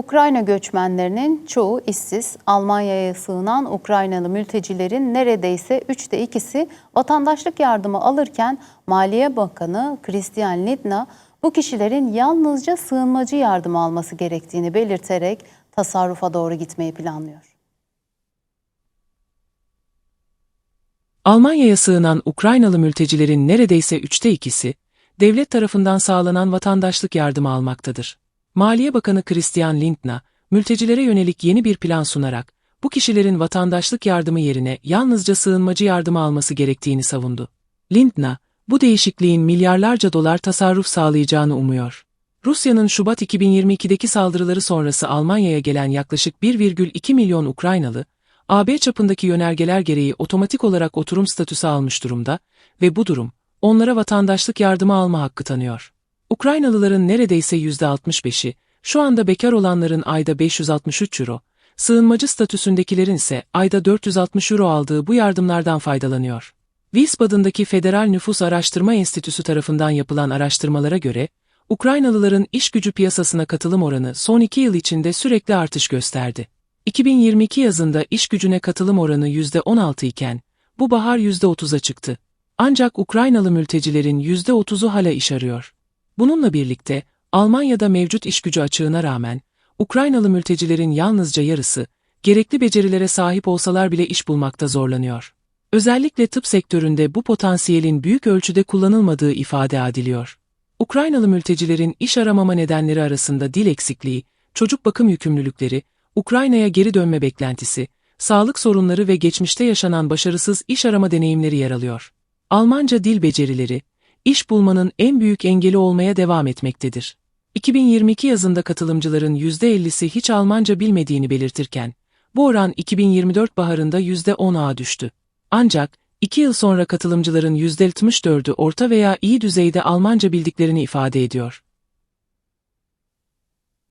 Ukrayna göçmenlerinin çoğu işsiz. Almanya'ya sığınan Ukraynalı mültecilerin neredeyse üçte ikisi vatandaşlık yardımı alırken Maliye Bakanı Christian Lindner bu kişilerin yalnızca sığınmacı yardımı alması gerektiğini belirterek tasarrufa doğru gitmeyi planlıyor. Almanya'ya sığınan Ukraynalı mültecilerin neredeyse üçte ikisi, devlet tarafından sağlanan vatandaşlık yardımı almaktadır. Maliye Bakanı Christian Lindner, mültecilere yönelik yeni bir plan sunarak, bu kişilerin vatandaşlık yardımı yerine yalnızca sığınmacı yardımı alması gerektiğini savundu. Lindner, bu değişikliğin milyarlarca dolar tasarruf sağlayacağını umuyor. Rusya'nın Şubat 2022'deki saldırıları sonrası Almanya'ya gelen yaklaşık 1,2 milyon Ukraynalı, AB çapındaki yönergeler gereği otomatik olarak oturum statüsü almış durumda ve bu durum, onlara vatandaşlık yardımı alma hakkı tanıyor. Ukraynalıların neredeyse %65'i, şu anda bekar olanların ayda 563 euro, sığınmacı statüsündekilerin ise ayda 460 euro aldığı bu yardımlardan faydalanıyor. Wiesbaden'daki Federal Nüfus Araştırma Enstitüsü tarafından yapılan araştırmalara göre, Ukraynalıların iş gücü piyasasına katılım oranı son iki yıl içinde sürekli artış gösterdi. 2022 yazında iş gücüne katılım oranı %16 iken, bu bahar %30'a çıktı. Ancak Ukraynalı mültecilerin %30'u hala iş arıyor. Bununla birlikte, Almanya'da mevcut iş gücü açığına rağmen, Ukraynalı mültecilerin yalnızca yarısı, gerekli becerilere sahip olsalar bile iş bulmakta zorlanıyor. Özellikle tıp sektöründe bu potansiyelin büyük ölçüde kullanılmadığı ifade ediliyor. Ukraynalı mültecilerin iş aramama nedenleri arasında dil eksikliği, çocuk bakım yükümlülükleri, Ukrayna'ya geri dönme beklentisi, sağlık sorunları ve geçmişte yaşanan başarısız iş arama deneyimleri yer alıyor. Almanca dil becerileri, iş bulmanın en büyük engeli olmaya devam etmektedir. 2022 yazında katılımcıların %50'si hiç Almanca bilmediğini belirtirken, bu oran 2024 baharında %10'a düştü. Ancak, iki yıl sonra katılımcıların %64'ü orta veya iyi düzeyde Almanca bildiklerini ifade ediyor.